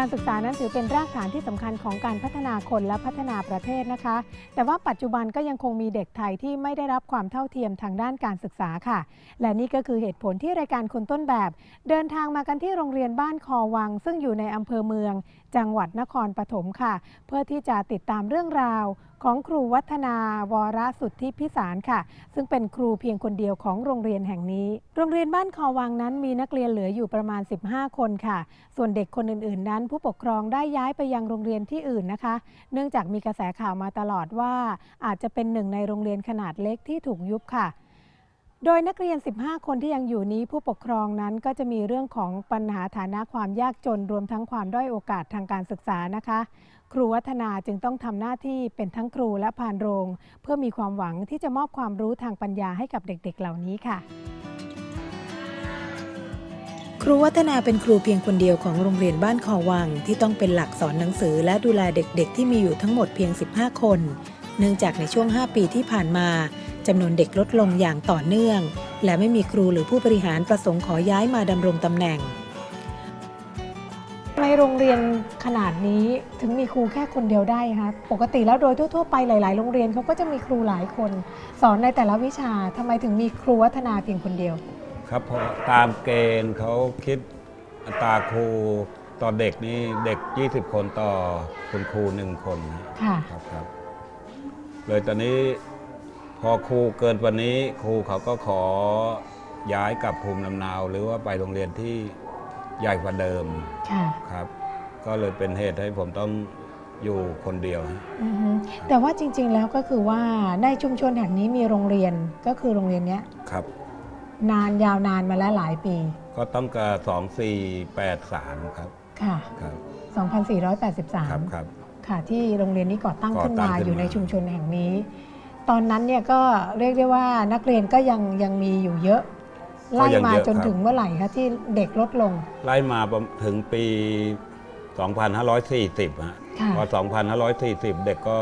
การศึกษานั้นถือเป็นรากฐานที่สำคัญของการพัฒนาคนและพัฒนาประเทศนะคะ แต่ว่าปัจจุบันก็ยังคงมีเด็กไทยที่ไม่ได้รับความเท่าเทียมทางด้านการศึกษาค่ะ และนี่ก็คือเหตุผลที่รายการคนต้นแบบ เดินทางมากันที่โรงเรียนบ้านคอวัง ซึ่งอยู่ในอำเภอเมือง จังหวัดนครปฐมค่ะ เพื่อที่จะติดตามเรื่องราว ของครูวัฒนาวรสุทธิพิสารค่ะ ซึ่งเป็นครูเพียงคนเดียวของโรงเรียนแห่งนี้ โรงเรียนบ้านคอวังนั้นมีนักเรียนเหลืออยู่ประมาณ 15 คนค่ะ ส่วนเด็กคนอื่น ๆ นั้น ผู้ปกครองได้ย้ายไปยังโรงเรียนที่อื่นนะคะ เนื่องจากมีกระแสข่าวมาตลอดว่า อาจจะเป็นหนึ่งในโรงเรียนขนาดเล็กที่ถูกยุบค่ะ โดยนักเรียน 15 คนที่ยังอยู่นี้ผู้ปกครองนั้นก็จะมีเรื่องของปัญหาฐานะความยากจนรวมทั้งความด้อยโอกาสทางการศึกษานะคะ ครูวัฒนาจึงต้องทำหน้าที่เป็นทั้งครูและพานโรง เพื่อมีความหวังที่จะมอบความรู้ทางปัญญาให้กับเด็กๆ เหล่านี้ค่ะ ครูวัฒนาเป็นครูเพียงคนเดียวของโรงเรียนบ้านคอวัง ที่ต้องเป็นหลักสอนหนังสือและดูแลเด็กๆ ที่มีอยู่ทั้งหมดเพียง 15 คน เนื่องจากในช่วง 5 ปีที่ผ่านมา จำนวนเด็กลดลงอย่างต่อเนื่อง และไม่มีครูหรือผู้บริหารประสงค์ขอย้ายมาดำรงตำแหน่งในโรงเรียนขนาดนี้ถึงมีครูแค่คนเดียวได้คะปกติแล้วโดยทั่วๆไปหลาย ๆ โรงเรียนเขาก็จะมีครูหลายคน สอนในแต่ละวิชาทำไมถึงมีครูวัฒนาเพียงคนเดียว ครับเพราะตามเกณฑ์เขาคิดอัตราครูต่อเด็กนี่เด็ก 20 คนต่อคุณครูหนึ่งคนนะค่ะ ครับครับเลยตอนนี้ พอครูเกินวันนี้ครูเขาก็ขอย้ายกลับภูมิลำเนาหรือว่าไปโรงเรียนที่ใหญ่กว่าเดิมค่ะ ครับ ก็เลยเป็นเหตุให้ผมต้องอยู่คนเดียวฮะอือฮึแต่ว่าจริง ๆ แล้วก็คือว่าในชุมชนแห่งนี้มีโรงเรียนก็คือโรงเรียนเนี้ยครับ นานยาวนานมาแล้วหลายปีก็ต้องกับสองสี่แปดสามครับ ค่ะ ครับครับ2483 ครับ ค่ะ ที่โรงเรียนนี้ก่อตั้งก่อขึ้นตั้งมาขึ้นอยู่ในมาชุมชนแห่งนี้ ตอนนั้นเนี่ยก็เรียกได้ว่านักเรียนก็ยังยังมีอยู่เยอะไล่มาจนถึงเมื่อไหร่คะที่เด็กลดลง ไล่มาประมาณถึงปี 2540ฮะค่ะ พอ 2540 เด็กก็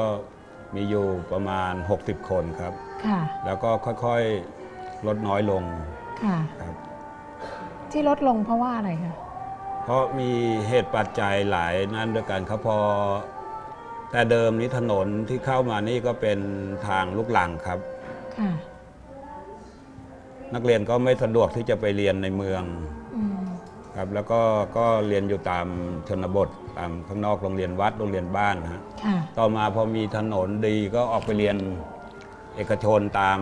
มีอยู่ประมาณ 60 คนครับ ค่ะแล้วก็ค่อยๆ ลดน้อยลงค่ะ ครับ ที่ลดลงเพราะว่าอะไรคะ เพราะมีเหตุปัจจัยหลายนั้นด้วยกันครับพอ แต่เดิมนี้ถนนที่เข้ามานี่ก็เป็นทางลูกหลังครับ ค่ะ นักเรียนก็ไม่สะดวกที่จะไปเรียนในเมืองอืมครับ แล้วก็ก็เรียนอยู่ตามชนบทตามข้างนอกโรงเรียนวัดโรงเรียนบ้านฮะค่ะ ต่อมาพอมีถนนดีก็ออกไปเรียนเอกชนตาม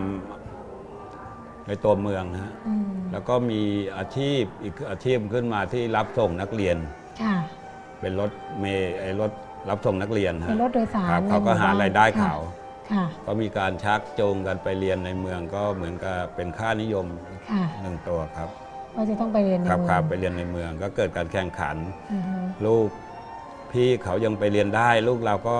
ในตัวเมืองฮะอืมแล้วก็มีอาชีพอีกอาชีพขึ้นมาที่รับส่งนักเรียน ค่ะ เป็นรถเมล์ไอ้รถ รับส่งนักเรียนเป็ฮะนรถโดยสารครับในเขาก็มู่หาบ้นรายได้ค่ะเขาค่ะ ก็มีการชักจูงกันไปเรียนในเมืองก็เหมือนกับเป็นค่านิยมค่ะ หนึ่งตัวครับ ว่าจะต้องไปเรียนในครับเมืคอรับงไปเรียนในเมืองก็เกิดการแข่งขัน อือฮึลูกพี่เขายังไปเรียนได้ ลูกเราก็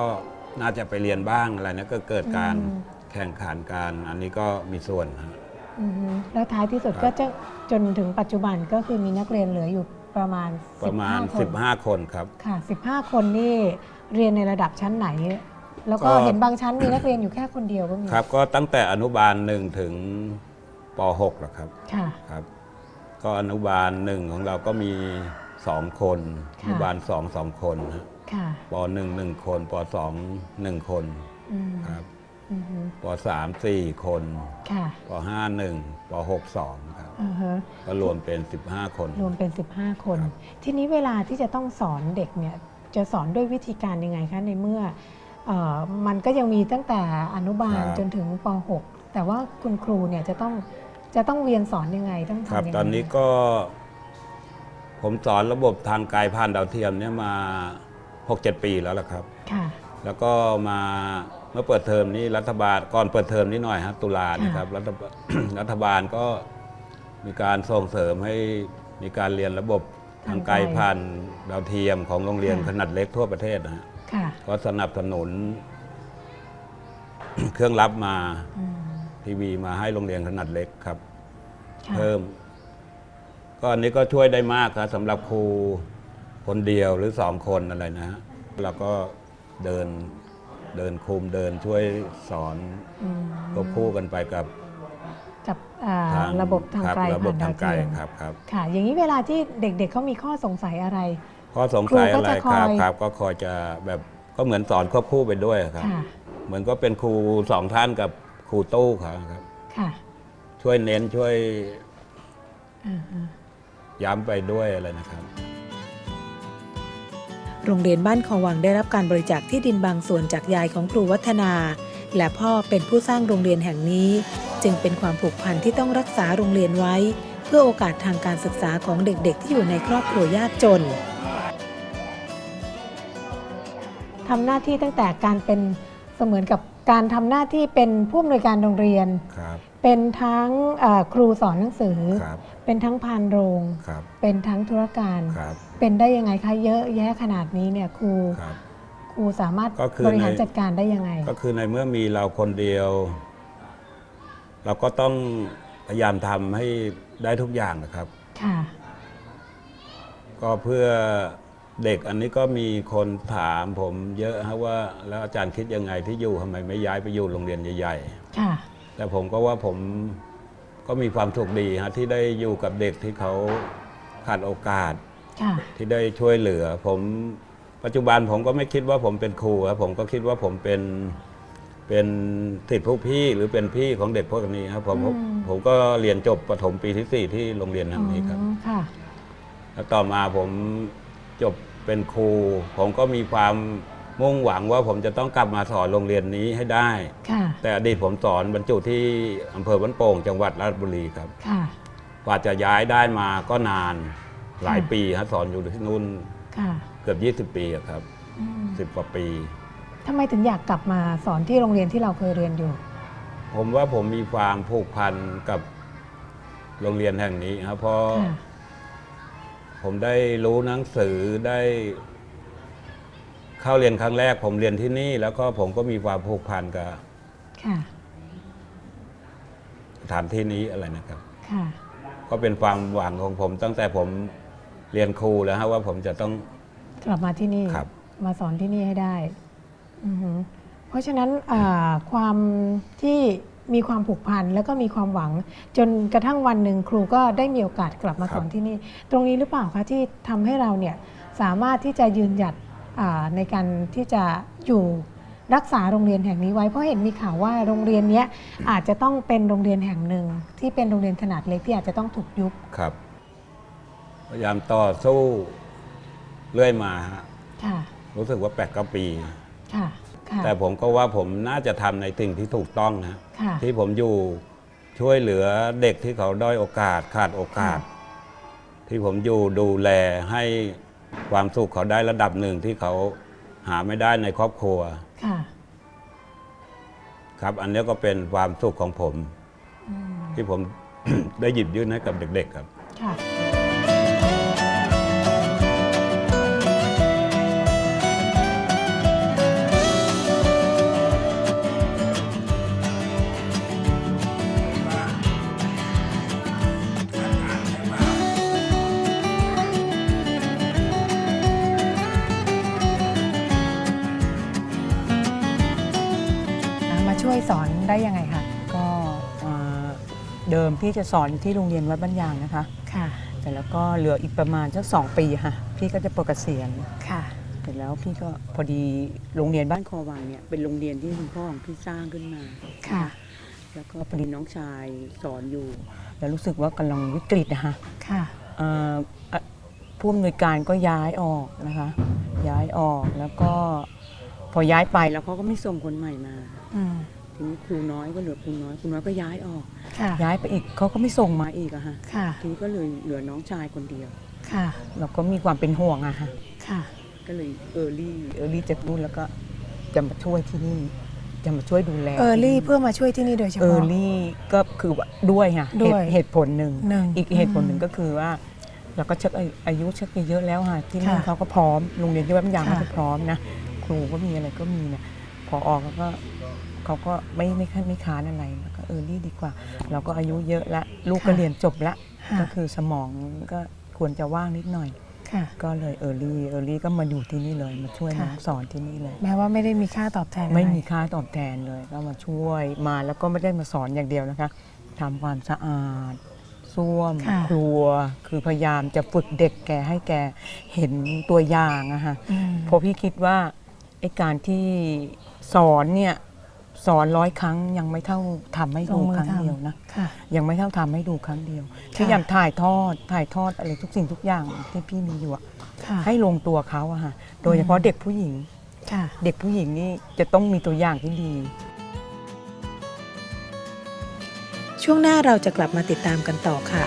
น่าจะไปเรียนบ้างอะไรนะก็เกิดการอืมแข่งขันการอันนี้ก็มีส่วนฮะ อือฮึแล้วท้ายที่สุดครับ ก็จะจนถึงปัจจุบันก็คือมีนักเรียนเหลืออยู่ ประมาณประมาณ 15 คน 15 คนครับ ค่ะ 15 คนนี่เรียนในระดับชั้นไหน แล้วก็ก็ เห็นบางชั้นมีนักเรียนอยู่แค่คนเดียวก็มีครับก็ตั้งแต่อนุบาลหนึ่งถึงป .6 แล้วครับค่ะ ครับ ก็อนุบาลหนึ่งของเราก็มีสองคนค่ะอนุบาลสองสองคนฮะค่ะปหนึ่งหนึ่งคนปสองหนึ่งคนอืมครับ อือฮึปสามสี่คนค่ะปห้าหนึ่งปหกสองครับ อือฮึก็รวมเป็น15คน รวมเป็น 15 คน ครับ ทีนี้เวลาที่จะต้องสอนเด็กเนี่ยจะสอนด้วยวิธีการยังไงคะในเมื่อเออมันก็ยังมีตั้งแต่อนุบาลจนถึงป .6 แต่ว่าคุณครูเนี่ยจะต้องจะต้องเวียนสอนยังไงต้องครับทำยังไงตอนนี้ก็ ผมสอนระบบทางกายผ่านดาวเทียมเนี่ยมา6-7ปีแล้วล่ะครับ ค่ะ แล้วก็มาเมื่อเปิดเทอมนี้รัฐบาลก่อนเปิดเทอมนิดหน่อยครับตุลานะครับรัฐบาลรัฐบาลก็มีการส่งเสริมให้มีการเรียนระบบทางไกลผ่านดาวเทียมของโรงเรียนขนาดเล็กทั่วประเทศนะฮะค่ะก็สนับสนุน เครื่องรับมาอืมทีวีมาให้โรงเรียนขนาดเล็กครับ ค่ะเพิ่ม ก็อันนี้ก็ช่วยได้มากครับสำหรับครูคนเดียวหรือสองคนอะไรนะฮะเราก็เดิน เดินคุมเดินช่วยสอนอืมควบคู่กันไปกับกับอ่าทางระบบทางคบไกลระบบผ่านดาทาวงไกลเทียมครับครับค่ะ อย่างนี้เวลาที่เด็กๆเขามีข้อสงสัยอะไร ข้อสงสัยครูก็อะไรจะคคอยรับครับ ก็คอยจะแบบก็เหมือนสอนควบคู่ไปด้วยครับ ค่ะเหมือนก็เป็นครูสองท่านกับครูตู้ครับครับ ค่ะช่วยเน้นช่วยอ่าย้ำไปด้วยอะไรนะครับ โรงเรียนบ้านคอวังได้รับการบริจาคที่ดินบางส่วนจากยายของครูวัฒนา และพ่อเป็นผู้สร้างโรงเรียนแห่งนี้ จึงเป็นความผูกพันที่ต้องรักษาโรงเรียนไว้ เพื่อโอกาสทางการศึกษาของเด็กๆ ที่อยู่ในครอบครัวยากจนทำหน้าที่ตั้งแต่การเป็นเสมือนกับการทำหน้าที่เป็นผู้อำนวยการโรงเรียน เป็นทั้งเอ่อครูสอนหนังสือครับเป็นทั้งพานโรงครับเป็นทั้งธุรการครับเป็นได้ยังไงคะเยอะแยะขนาดนี้เนี่ยครูครับครูสามารถก็คือบริหารในจัดการได้ยังไง ก็คือในเมื่อมีเราคนเดียว เราก็ต้องพยายามทำให้ได้ทุกอย่างนะครับค่ะก็เพื่อเด็กอันนี้ก็มีคนถามผมเยอะฮะว่า แล้วอาจารย์คิดยังไงที่อยู่ทำไมไม่ย้ายไปอยู่โรงเรียนใหญ่ค่ะๆ แต่ผมก็ว่าผมก็มีความสุขดีฮะที่ได้อยู่กับเด็กที่เขาขาดโอกาส ค่ะ ที่ได้ช่วยเหลือ ผมปัจจุบันผมก็ไม่คิดว่าผมเป็นครูครับผมก็คิดว่าผมเป็นเป็นสิทธิผู้พี่หรือเป็นพี่ของเด็กพวกนี้ครับผมอืม ผมก็เรียนจบประถมปีที่สี่ที่โรงเรียนแห่งนี้ครับ อ๋อค่ะ แล้วต่อมาผมจบเป็นครู ผมก็มีความ มุ่งหวังว่าผมจะต้องกลับมาสอนโรงเรียนนี้ให้ได้ ค่ะ แต่อดีตผมสอนบรรจุที่อำเภอบ้านโป่งจังหวัดราชบุรีครับ ค่ะ กว่าจะย้ายได้มาก็นานหลายค่ะปีฮะสอนอยู่ที่นู่นค่ะเกือบ 20 ปีอะครับอืม10กว่าปี ทำไมถึงอยากกลับมาสอนที่โรงเรียนที่เราเคยเรียนอยู่ ผมว่าผมมีความผูกพันกับโรงเรียนแห่งนี้ครับเพราะ ค่ะ ผมได้รู้หนังสือได้ เข้าเรียนครั้งแรก ผมเรียนที่นี่ แล้วก็ผมก็มีความผูกพันกับค่ะสถานที่นี้อะไรนะครับ ค่ะ ก็เป็นความหวังของผมตั้งแต่ผมเรียนครูแล้วฮะว่าผมจะต้อง กลับมาที่นี่ ครับ มาสอนที่นี่ให้ได้อือหือเพราะฉะนั้นอ่าความที่มีความผูกพันแล้วก็มีความหวัง จนกระทั่งวันหนึ่งครูก็ได้มีโอกาสกลับมาสอนที่นี่ ตรงนี้หรือเปล่าคะที่ทำให้เราเนี่ยสามารถที่จะยืนหยัดอ่า ในการที่จะอยู่รักษาโรงเรียนแห่งนี้ไว้เพราะเห็นมีข่าวว่าโรงเรียนเนี้ยอาจจะต้องเป็นโรงเรียนแห่งหนึ่ง ที่เป็นโรงเรียนขนาดเล็กที่อาจจะต้องถูกยุบครับ พยายามต่อสู้เรื่อยมาฮะค่ะรู้สึกว่าแปดกปี ค่ะค่ะ แต่ผมก็ว่าผมน่าจะทำในสิ่งที่ถูกต้องนะค่ะ ที่ผมอยู่ช่วยเหลือเด็กที่เขาด้อยโอกาสขาดโอกาส ที่ผมอยู่ดูแลให้ ความสุขเขาได้ระดับหนึ่งที่เขาหาไม่ได้ในครอบครัว ค่ะครับ อันนี้ก็เป็นความสุขของผมอืมที่ผม ได้หยิบยื่นให้กับเด็ก ๆ ครับ ค่ะ ช่วยสอนได้ยังไงคะก็เอ่อเดิมพี่จะสอนที่โรงเรียนวัดบ้านยางนะคะ ค่ะแต่แล้วก็เหลืออีกประมาณสักสองปีค่ะ พี่ก็จะปลดเกษียณค่ะเสร็จแล้วพี่ก็พอดีโรงเรียนบ้านคอวังเนี่ยเป็นโรงเรียนที่คุณพ่อของพี่สร้างขึ้นมาค่ะ แล้วก็พอดีน้องชายสอนอยู่ แล้วรู้สึกว่ากำลังวิกฤตนะคะค่ะเอ่ออะผู้อำนวยการก็ย้ายออกนะคะ ย้ายออกแล้วก็พอย้ายไปแล้วเขาก็ไม่ส่งคนใหม่มาอืม ทีนี้ครูน้อยก็เหลือครูน้อยครูน้อยก็ย้ายออก ค่ะ ย้ายไปอีกเขาก็ไม่ส่งมาอีกอะฮะค่ะ ทีนี้ก็เลยเหลือน้องชายคนเดียว ค่ะ เราก็มีความเป็นห่วงอะฮะค่ะ ก็เลยเออร์ลี่เออร์ลี่จะพูดแล้วก็จะมาช่วยที่นี่ จะมาช่วยดูแลเออร์ลี่เพื่อมาช่วยที่นี่โดยเฉเออพาะร์ลี่ก็คือว่าด้วยค่ะด้วยเหตุเหตุผลหนึ่งหนึ่งอีกเหตุผลหนึ่งอืมก็คือว่า เราก็ชักอาอายุชักเยอะแล้วค่ะที่นี่ค่ะเขาก็พร้อมโรงเรียนที่วัดบางยางค่ะเขาก็พร้อมนะครูก็มีอะไรก็มีนะพ อออกก็เขาก็ไม่ไม่ค้านไม่ค้านอะไรแล้วก็เออรี่ดีกว่า เราก็อายุเยอะละลูกก็เรียนจบละค่ะก็คือสมองก็ควรจะว่างนิดหน่อย ค่ะ ก็เลยเออร์ลี่เออร์ลี่ก็มาอยู่ที่นี่เลยมาช่วยค่ะ น้องสอนที่นี่เลย แม้ว่าไม่ได้มีค่าตอบแทนอะร ไม่มีค่าตอบแทนเลยก็มาช่วยมาแล้วก็ไม่ได้มาสอนอย่างเดียวนะคะทำความสะอาดส้วมค่ะ ครัว คือพยายามจะฝึกเด็กแกให้แกเห็นตัวอย่างอะค่ะอืม เพราะพี่คิดว่าไอ้การที่ สอนเนี่ยสอนร้อยครั้งยังไม่เท่าทำให้ดูลงมือครั้งทำเดียวนะค่ะยังไม่เท่าทำให้ดูครั้งเดียวค่ะพยายามถ่ายทอดถ่ายทอดอะไรทุกสิ่งทุกอย่างที่พี่มีอยู่อะค่ะให้ลงตัวเขาอะค่ะโดยเฉพาะเด็กผู้หญิงค่ะเด็กผู้หญิงนี่จะต้องมีตัวอย่างที่ดี ช่วงหน้าเราจะกลับมาติดตามกันต่อค่ะ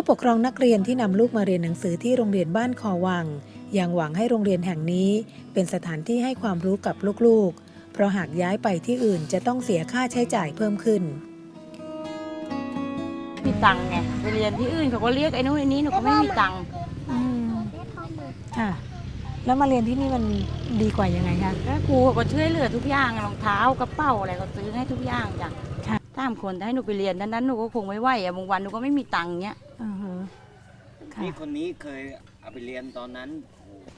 ผู้ปกครองนักเรียนที่นำลูกมาเรียนหนังสือที่โรงเรียนบ้านคอวัง ยังหวังให้โรงเรียนแห่งนี้ เป็นสถานที่ให้ความรู้กับลูกๆ เพราะหากย้ายไปที่อื่นจะต้องเสียค่าใช้จ่ายเพิ่มขึ้นมีตังค์ไงไปเรียนที่อื่นเขาก็เรียกไอ้นู้นไอ้นี้หนูก็ไม่มีตังค์อืมค่ะ แล้วมาเรียนที่นี่มันดีกว่ายังไงคะแล้วครูเขาก็ช่วยเหลือทุกอย่างรองเท้ากระเป๋าอะไรก็ซื้อให้ทุกอย่างจ้ะ ค่ะตามคนถ้าให้หนูไปเรียนนั้นนั้นหนูก็คงไม่ไหวอะบางวันหนูก็ไม่มีตังค์เงี้ย อือฮึค่ะนี่คนนี้เคยเอาไปเรียนตอนนั้น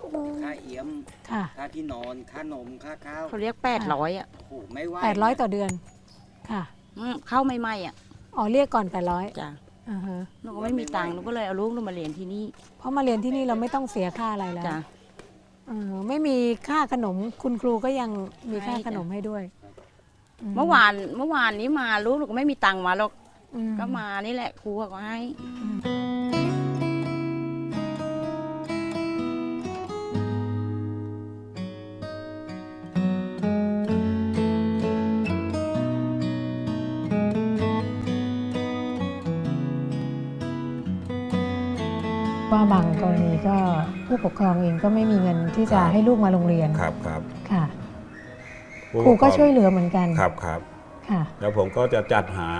โอ้โหค่าเอี้ยม ค่ะค่าที่นอน ค่านม ค่าข้าวเขาเรียกแปดร้อยอะโอ้โหไม่ไหวแปดร้อยต่อเดือน ค่ะอืมเข้าไม่ไหมอะอ๋อเรียกก่อนแปดร้อยจ้ะอือฮึหนูก็ไม่มีตังค์หนูก็เลยเอาลูกหนูมาเรียนที่นี่เพราะมาเรียนที่นี่เราไม่ต้องเสียค่าอะไรแล้วจ้ะ เออไม่มีค่าขนมคุณครูก็ยังมีค่าให้จ้ะขนมให้ด้วย เมื่อวานเมื่อวานนี้มาลูกหนูก็ไม่มีตังค์มาหรอกอืก็มานี่แหละครูเขาก็ให้ว่าบางกรณีก็ผู้ปกครองเองก็ไม่มีเงินที่จะให้ลูกมาโรงเรียนครับครับ ค่ะผู้ครูก็ปครองช่วยเหลือเหมือนกันครับครับค่ะแล้วผมก็จะจัดหา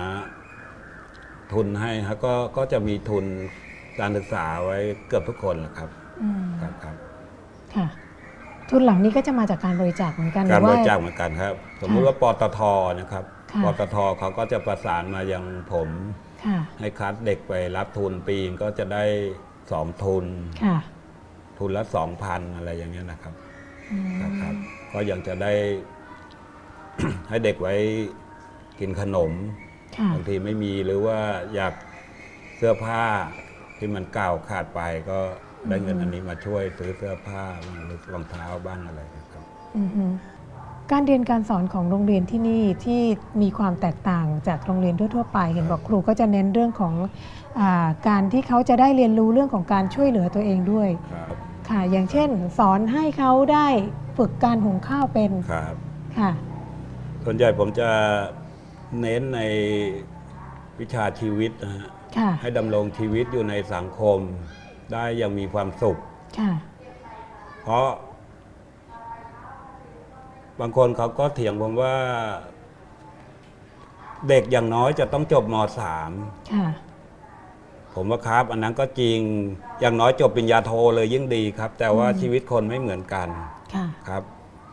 ทุนให้ฮะก็ก็จะมีทุนการศึกษาไว้เกือบทุกคนแหละครับอืมครับครับค่ะ ทุนเหล่านี้ก็จะมาจากการบริจาคเหมือนกันหการอบว่าริจาคเหมือนกันครับ สมมุติว่าปตทนะครับค่ะปตทเขาก็จะประสานมายังผมค่ะให้คัดเด็กไปรับทุนปีนก็จะได้สองทุนค่ะทุนละสองพันอะไรอย่างเงี้ยนะครับอืมครับครับ ก็ยังจะได้ ให้เด็กไว้กินขนมค่ะบางทีไม่มีหรือว่าอยากเสื้อผ้าที่มันเก่าขาดไปก็ได้เงินอันนี้มาช่วยซื้อเสื้อผ้าบ้างหรือรองเท้าบ้างอะไรนะครับ อือฮึการเรียนการสอนของโรงเรียนที่นี่ที่มีความแตกต่างจากโรงเรียนทั่วๆไป เห็นบอกครูก็จะเน้นเรื่องของอาการที่เขาจะได้เรียนรู้เรื่องของการช่วยเหลือตัวเองด้วย ครับค่ะ อย่างเช่น สอนให้เขาได้ฝึกการหุงข้าวเป็นครับ ค่ะ ส่วนใหญ่ผมจะเน้นในวิชาชีวิตนะฮะค่ะ ให้ดำรงชีวิตอยู่ในสังคม ได้อยังมีความสุข ค่ะ เพราะ บางคนเขาก็เถียงผมว่า เด็กอย่างน้อยจะต้องจบมสามค่ะผมว่าครับ อันนั้นก็จริงอย่างน้อยจบปริญญาโทเลยยิ่งดีครับ แต่ว่าอืมชีวิตคนไม่เหมือนกันค่ะ ครับ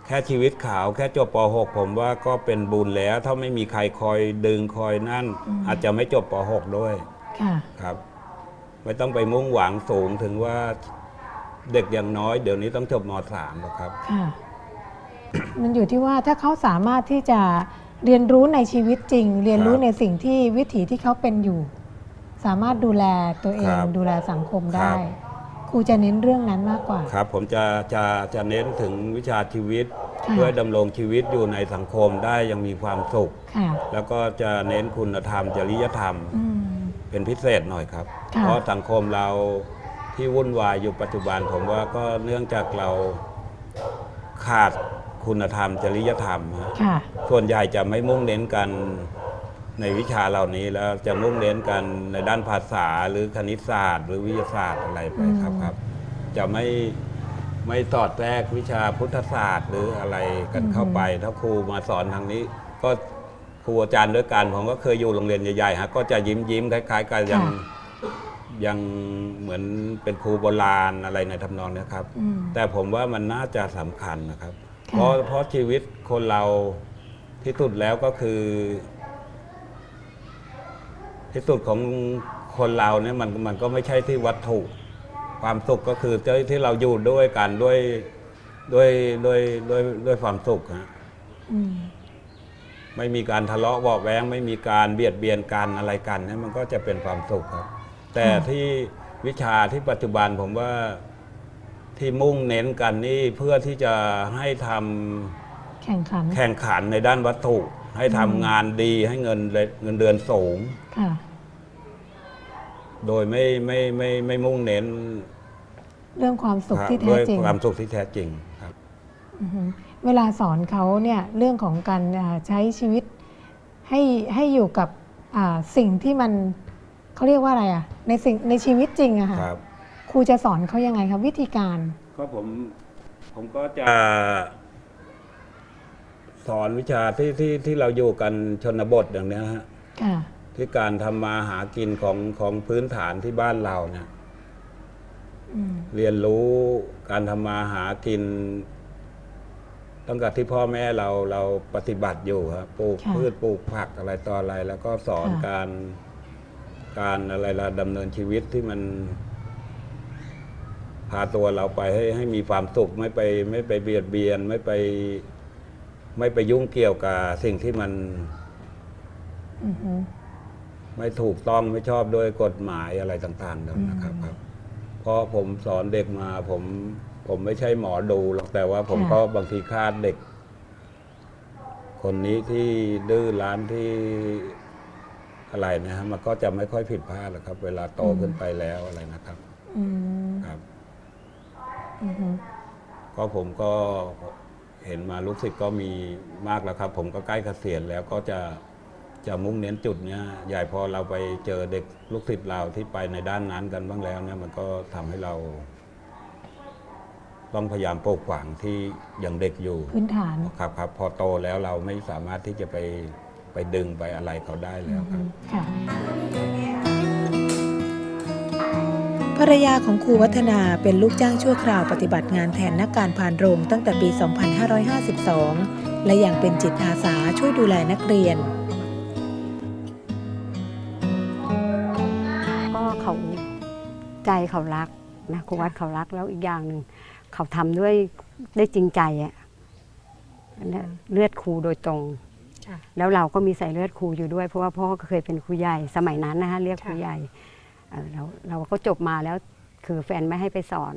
แค่ชีวิตขาวแค่จบป .6 ผมว่าก็เป็นบุญแล้ว ถ้าไม่มีใครคอยดึงคอยนั่นอาจจะไม่จบป .6 ด้วยค่ะ ครับ ไม่ต้องไปมุ่งหวังสูงถึงว่าเด็กอย่างน้อยเดี๋ยวนี้ต้องจบม .3 หรอกครับ ค่ะ มันอยู่ที่ว่าถ้าเขาสามารถที่จะเรียนรู้ในชีวิตจริง เรียนรู้ครับในสิ่งที่วิถีที่เขาเป็นอยู่ สามารถดูแลตัวเอง ครับดูแลสังคมคได้รับ ครูจะเน้นเรื่องนั้นมากกว่า ครับ ผมจะจะจะเน้นถึงวิชาชีวิต ค่ะ เพื่อดำรงชีวิตอยู่ในสังคมได้อยังมีความสุข ค่ะ แล้วก็จะเน้นคุณธรรมจริยธรรม อืม เป็นพิเศษหน่อยครับ ค่ะ เพราะสังคมเราที่วุ่นวายอยู่ปัจจุบัน ผมว่าก็เนื่องจากเราขาดคุณธรรมจริยธรรมฮะค่ะ ส่วนใหญ่จะไม่มุ่งเน้นกัน ในวิชาเหล่านี้แล้วจะมุ่งเน้นกันในด้านภาษาหรือคณิตศาสตร์ หรือวิทยาศาสตร์อะไรไปครับอืมครับ จะไม่ไม่สอดแทรกวิชาพุทธศาสตร์หรืออะไรกันเข้าไป ถ้าครูมาสอนทางนี้ ก็ครูอาจารย์ด้วยกันผมก็เคยอยู่โรงเรียนใหญ่ๆฮะก็จะยิ้มยิ้มๆคล้าย ๆ กันยังค่ะยังเหมือนเป็นครูโบราณอะไรในทำนองเนี้ยครับอืมแต่ผมว่ามันน่าจะสำคัญนะครับค่ะเพราะเพราะชีวิตคนเราที่สุดแล้วก็คือ ที่สุดของคนเราเนี่ยมันมันก็ไม่ใช่ที่วัตถุ ความสุขก็คือที่ที่เราอยู่ด้วยกันด้วยด้วยด้วยด้วยด้วยความสุขฮะอืมไม่มีการทะเลาะเบาะแว้งไม่มีการเบียดเบียนกันอะไรกันเนี่ยมันก็จะเป็นความสุขครับ แต่ที่วิชาที่ปัจจุบันผมว่าที่มุ่งเน้นกันนี่เพื่อที่จะให้ทำแข่งขันแข่งขันในด้านวัตถุ ให้ทำงานดีให้เงินเงินเดือนสูง ค่ะ โดยไม่ไม่ไม่ไม่มุ่งเน้นเรื่องความสุขที่ด้แท้วยจริงความสุขที่แท้จริงครับ อือฮึเวลาสอนเขาเนี่ยเรื่องของการอ่าใช้ชีวิตให้ให้อยู่กับอ่าสิ่งที่มันเขาเรียกว่าอะไรอะในสิ่งในชีวิตจริงอะค่ะครับ ครูจะสอนเขายังไงครับวิธีการ ก็ผมผมก็จะ สอนวิชาที่ที่ที่เราอยู่กันชนบทอย่างเนี้ยฮะค่ะ ที่การทำมาหากินของของพื้นฐานที่บ้านเราเนี่ย อืม เรียนรู้การทำมาหากินตั้งแต่ที่พ่อแม่เราเราปฏิบัติอยู่ครับปลูกค่ะพืชปลูกผักอะไรต่ออะไร แล้วก็สอนค่ะ การการอะไรละดำเนินชีวิตที่มัน พาตัวเราไปให้ให้มีความสุขไม่ไป ไม่ไปเบียดเบียน ไม่ไป ไม่ไปยุ่งเกี่ยวกับสิ่งที่มันอือฮึไม่ถูกต้องไม่ชอบด้วยกฎหมายอะไรต่างๆนั้นนะครับอืมครับเพราะผมสอนเด็กมา ผมผมไม่ใช่หมอดูหรอกแต่ว่าผมค่ะก็บางทีคาดเด็ก คนนี้ที่ดื้อรั้นที่อะไรนะฮะมันก็จะไม่ค่อยผิดพลาดหรอกครับ เวลาโตขึ้นไปแล้วอะไรนะครับอืมครับอือฮึก็ผมก็ เห็นมาลูกศิษย์ก็มีมากแล้วครับ ผมก็ใกล้เกษียณแล้วก็จะจะมุ่งเน้นจุดเนี้ยใหญ่พอเราไปเจอเด็กลูกศิษย์เราที่ไปในด้านนั้นกันบ้างแล้วเนี่ยมันก็ทำให้เรา ต้องพยายามปลูกฝังที่ยังเด็กอยู่พื้นฐาน ครับครับ พอโตแล้วเราไม่สามารถที่จะไปไปดึงไปอะไรเขาได้แล้วครับ ค่ะ ภรรยาของครูวัฒนาเป็นลูกจ้างชั่วคราวปฏิบัติงานแทนนักการพานโรงตั้งแต่ปี 2552 และยังเป็นจิตอาสาช่วยดูแลนักเรียน ก็เขาใจเขารักนะครูวัดเขารักแล้วอีกอย่างหนึ่งเขาทำด้วยได้จริงใจอะอันเนี้ยเลือดครูโดยตรงค่ะแล้วเราก็มีใส่เลือดครูอยู่ด้วย เพราะว่าพ่อก็เคยเป็นครูใหญ่สมัยนั้นนะคะเรียกครูใหญ่ เอ่อเราเราก็จบมาแล้วคือแฟนไม่ให้ไปสอน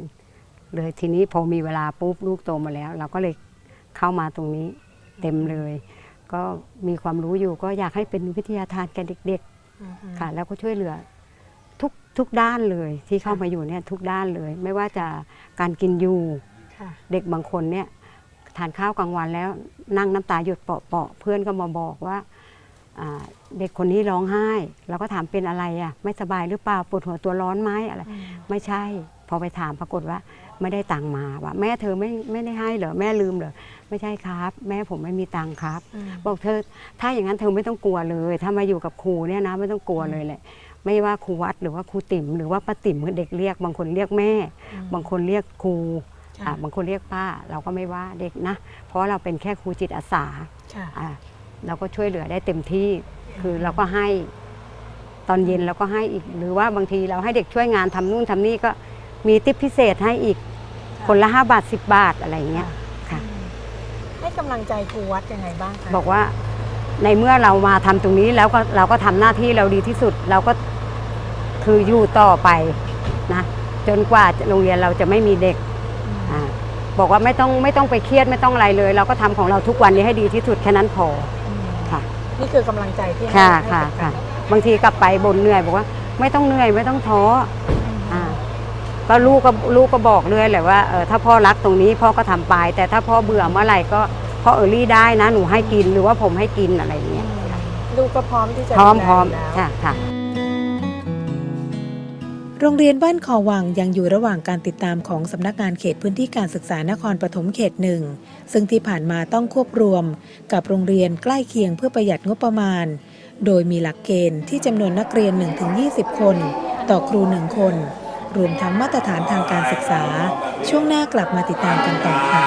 เลยทีนี้พอมีเวลาปุ๊บลูกโตมาแล้ว เราก็เลยเข้ามาตรงนี้เต็มเลย ก็มีความรู้อยู่ก็อยากให้เป็นวิทยาทานแก่เด็กๆค่ะ แล้วก็ช่วยเหลือทุกทุกด้านเลยที่เข้ามาอยู่เนี่ยทุกด้านเลย ไม่ว่าจะการกินอยู่ค่ะเด็กบางคนเนี่ยทานข้าวกลางวันแล้วนั่งน้ำตาหยดเปาะๆเพื่อนก็มาบอกว่าอ่า เด็กคนนี้ร้องไห้ เราก็ถามเป็นอะไรอะ ไม่สบายหรือเปล่าปวดหัวตัวร้อนไหมอะไรไม่ใช่ พอไปถามปรากฏว่า ไม่ได้ตังค์มาว่าแม่เธอไม่ไม่ได้ให้เหรอแม่ลืมเหรอไม่ใช่ครับ แม่ผมไม่มีตังค์ครับ บอกเธอ ถ้าอย่างนั้นเธอไม่ต้องกลัวเลย ถ้ามาอยู่กับครูเนี่ยนะไม่ต้องกลัวเลยแหละไม่ว่าครูวัดหรือว่าครูติ๋มหรือว่าป้าติ๋มเด็กเรียก บางคนเรียกแม่ บางคนเรียกครูค่ะอะบางคนเรียกป้า เราก็ไม่ว่าเด็กนะ เพราะเราเป็นแค่ครูจิตอาสาค่ะอะเราก็ช่วยเหลือได้เต็มที่ คือเราก็ให้ตอนเย็นเราก็ให้อีก หรือว่าบางทีเราให้เด็กช่วยงานทำนู่นทำนี่ก็มีติปพิเศษให้อีกคนละ5บาท10บาทอะไรอย่างเงี้ยค่ะ ให้กำลังใจครูวัดยังไงบ้างคะบอกว่าในเมื่อเรามาทำตรงนี้แล้วก็เราก็ทำหน้าที่เราดีที่สุด เราก็คืออยู่ต่อไปนะจนกว่าโรงเรียนเราจะไม่มีเด็กอ่าบอกว่าไม่ต้องไม่ต้องไปเครียดไม่ต้องอะไรเลย เราก็ทำของเราทุกวันนี้ให้ดีที่สุดแค่นั้นพออืมค่ะ นี่คือกำลังใจที่ให้ค่ะให้ค่ะกับค่ะ บางทีกลับไปบ่นเหนื่อยบอกว่า ไม่ต้องเหนื่อยไม่ต้องท้ออ่าก็ลูกก็ลูกก็บอกเรื่อยแหละว่าเออถ้าพ่อรักตรงนี้พ่อก็ทำไป แต่ถ้าพ่อเบื่อเมื่อไหร่ก็พ่อเออรี่ได้นะหนูให้กินหรือว่าผมให้กินอะไรอย่างเงี้ยลูกก็พร้อมที่จะพร้อมดูแลพร้อมยู่แล้ว ค่ะค่ะ โรงเรียนบ้านคอวังยังอยู่ระหว่างการติดตามของสำนักงานเขตพื้นที่การศึกษานครปฐมเขตหนึ่ง ซึ่งที่ผ่านมาต้องควบรวม กับโรงเรียนใกล้เคียงเพื่อประหยัดงบประมาณ โดยมีหลักเกณฑ์ที่จำนวนนักเรียน 1-20 คน ต่อครู1คน รวมทั้งมาตรฐานทางการศึกษา ช่วงหน้ากลับมาติดตามกันต่อค่ะ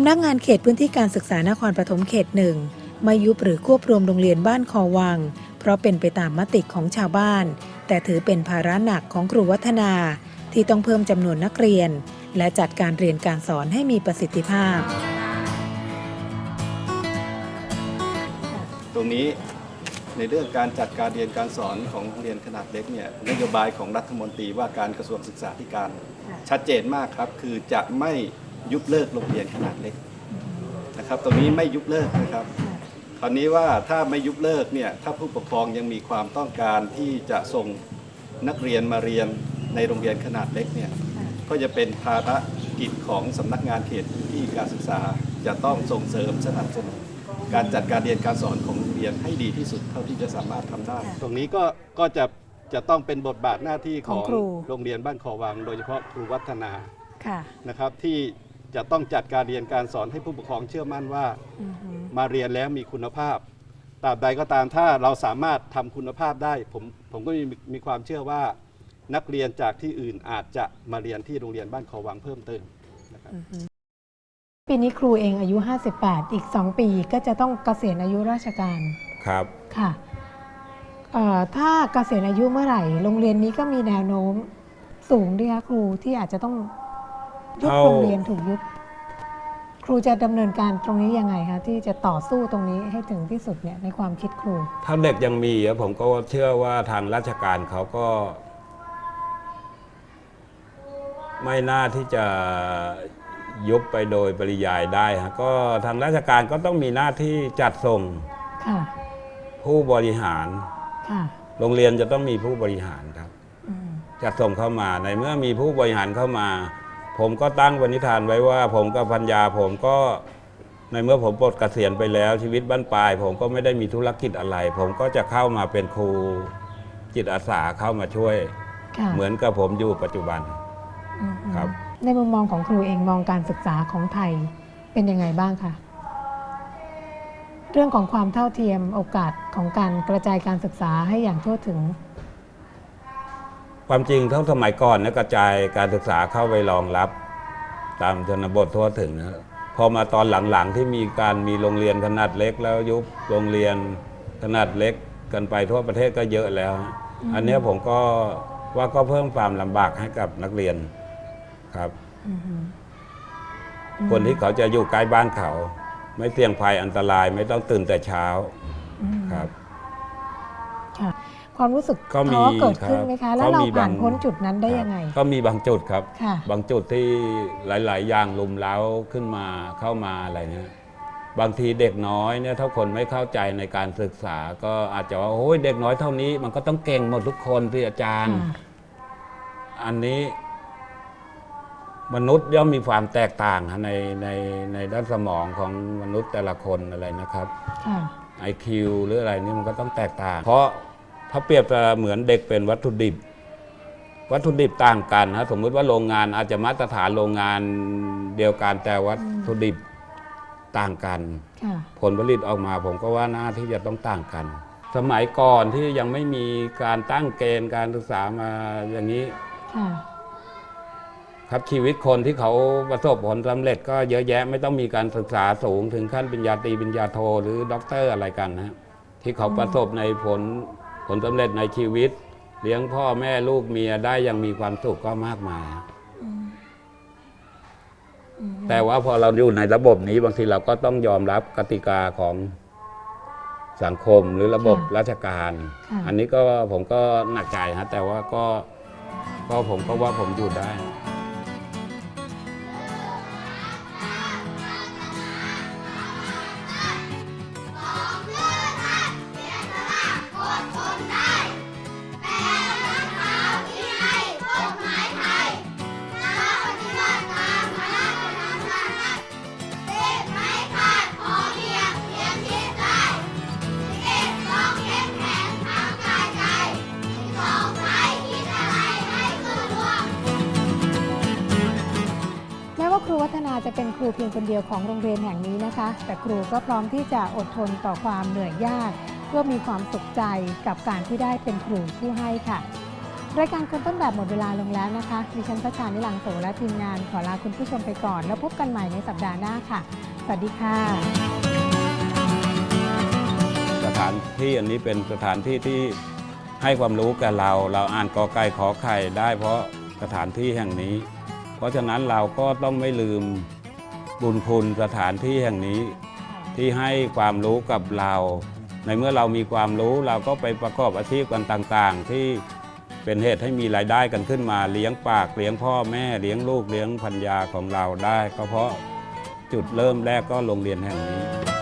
ำนักงานเขตพื้นที่การศึกษานครปฐมเขตหนึ่งไม่ยุบหรือควบรวมโรงเรียนบ้านคอวัง เพราะเป็นไปตามมติของชาวบ้าน แต่ถือเป็นภาระหนักของครูวัฒนา ที่ต้องเพิ่มจำนวนนักเรียน และจัดการเรียนการสอนให้มีประสิทธิภาพ ตรงนี้ในเรื่องการจัดการเรียนการสอนของโรงเรียนขนาดเล็กเนี่ยนโยบายของรัฐมนตรีว่าการกระทรวงศึกษาธิการ ชัดเจนมากครับ คือจะไม่ ยุบเลิกโรงเรียนขนาดเล็กนะครับ ตรงนี้ไม่ยุบเลิกนะครับคราวนี้ว่าถ้าไม่ยุบเลิกเนี่ยถ้าผู้ปกครองยังมีความต้องการที่จะส่งนักเรียนมาเรียนในโรงเรียนขนาดเล็กเนี่ยก็จะเป็นภารกิจของสำนักงานเขตพื้นที่การศึกษาจะต้องส่งเสริมสนับสนุนการจัดการเรียนการสอนของโรงเรียนให้ดีที่สุดเท่าที่จะสามารถทำได้ ตรงนี้ก็ก็จะจะต้องเป็นบทบาทหน้าที่ของของครูโรงเรียนบ้านคอวัง โดยเฉพาะครูวัฒนาค่ะนะครับที่ จะต้องจัดการเรียนการสอนให้ผู้ปกครองเชื่อมั่นว่าอือหือมาเรียนแล้วมีคุณภาพตราบใดก็ตามถ้าเราสามารถทำคุณภาพได้ ผมผมก็มีมีความเชื่อว่า นักเรียนจากที่อื่นอาจจะมาเรียนที่โรงเรียนบ้านคอวังเพิ่มเติมนะครับปีนี้ครูเองอายุ 58 อีก 2 ปีก็จะต้องเกษียณอายุราชการครับค่ะเอ่อถ้าเกษียณอายุเมื่อไหร่ โรงเรียนนี้ก็มีแนวโน้มสูงด้วยคะครูที่อาจจะต้อง ยุบเอาโรงเรียนถูกยุบครูจะดำเนินการตรงนี้ยังไงคะที่จะต่อสู้ตรงนี้ให้ถึงที่สุดเนี่ยในความคิดครู ถ้าเด็กยังมีอะผมก็เชื่อว่าทางราชการเขาก็ ไม่น่าที่จะยุบไปโดยปริยายได้ฮะก็ทางราชการก็ต้องมีหน้าที่จัดส่งค่ะผู้บริหารค่ะโรงเรียนจะต้องมีผู้บริหารครับอืมจัดส่งเข้ามาในเมื่อมีผู้บริหารเข้ามา ผมก็ตั้งปณิธานไว้ว่า ผมกับพัญญาผมก็ในเมื่อผมปลดเกษียณไปแล้วชีวิตบ้านปลาย ผมก็ไม่ได้มีธุรกิจอะไร ผมก็จะเข้ามาเป็นครูจิตอาสาเข้ามาช่วย ค่ะเหมือนกับผมอยู่ปัจจุบัน อืมครับ ในมุมมองของครูเองมองการศึกษาของไทยเป็นยังไงบ้างคะเรื่องของความเท่าเทียมโอกาสของการกระจายการศึกษาให้อย่างทั่วถึง ความจริงเท่าสมัยก่อนนะกระจายการศึกษาเข้าไปรองรับ ตามชนบททั่วถึงนะพอมาตอนหลังๆที่มีการมีโรงเรียนขนาดเล็กแล้วยุบโรงเรียนขนาดเล็กกันไปทั่วประเทศก็เยอะแล้วฮะอันเนี้ยผมก็ว่าก็เพิ่มความลำบากให้กับนักเรียนครับอือหือคนที่เขาจะอยู่ใกล้บ้านเขา ไม่เสี่ยงภัยอันตรายไม่ต้องตื่นแต่เช้าอืมครับ ค่ะ ความรู้สึกก็มีท้อเกิดขึ้นครับไหมคะแล้วก็เรามีผ่านบางพ้นจุดนั้นได้ยังไง ก็มีบางจุดครับ ค่ะ บางจุดที่หลาย ๆ อย่างลุมเล้าขึ้นมาเข้ามาอะไรเนี่ยบางทีเด็กน้อยเนี่ยถ้าคนไม่เข้าใจในการศึกษา ก็อาจจะว่าโอ้ยเด็กน้อยเท่านี้ มันก็ต้องเก่งหมดทุกคนที่อาจารย์ ค่ะอันนี้มนุษย์ย่อมมีความแตกต่างฮะในในในด้านสมองของมนุษย์แต่ละคนอะไรนะครับ ค่ะ IQ หรืออะไรนี่มันก็ต้องแตกต่าง เพราะ ถ้าเปรียบเหมือนเด็กเป็นวัตถุดิบ วัตถุดิบต่างกันนะสมมุติว่าโรงงานอาจจะมาตรฐานโรงงานเดียวกันแต่วัตถุดิบต่างกันค่ะผลผลิตออกมาผมก็ว่าน่าที่จะต้องต่างกัน สมัยก่อนที่ยังไม่มีการตั้งเกณฑ์การศึกษามาอย่างนี้ค่ะครับชีวิตคนที่เขาประสบผลสำเร็จ ก็เยอะแยะไม่ต้องมีการศึกษาสูงถึงขั้นปริญญาตรีปริญญาโทหรือด็อกเตอร์อะไรกันนะฮะที่เขาประสบในผล ผลสำเร็จในชีวิต เลี้ยงพ่อแม่ลูกเมียได้อยังมีความสุขก็มากมายฮะแต่ว่าพอเราอยู่ในระบบนี้บางทีเราก็ต้องยอมรับกติกาของสังคมหรือระบบค่ะราชการค่ะอันนี้ก็ผมก็หนักใจฮะแต่ว่าก็ก็ผมก็ว่าผมอยู่ได้ คนเดียวของโรงเรียนแห่งนี้นะคะ แต่ครูก็พร้อมที่จะอดทนต่อความเหนื่อยยาก เพื่อมีความสุขใจกับการที่ได้เป็นครูผู้ให้ค่ะรายการคนต้นแบบหมดเวลาลงแล้วนะคะ ดิฉันประชานิลังโสและทีมงานขอลาคุณผู้ชมไปก่อน แล้วพบกันใหม่ในสัปดาห์หน้าค่ะ สวัสดีค่ะ สถานที่อันนี้เป็นสถานที่ที่ให้ความรู้แก่เรา เราอ่านกอไก่ขอไข่ได้เพราะสถานที่แห่งนี้ เพราะฉะนั้นเราก็ต้องไม่ลืม บุญคุณสถานที่แห่งนี้ ที่ให้ความรู้กับเรา ในเมื่อเรามีความรู้เราก็ไปประกอบอาชีพกันต่างๆ ที่เป็นเหตุให้มีรายได้กันขึ้นมาเลี้ยงปากเลี้ยงพ่อแม่เลี้ยงลูกเลี้ยงพันยาของเราได้ ก็เพราะจุดเริ่มแรกก็โรงเรียนแห่งนี้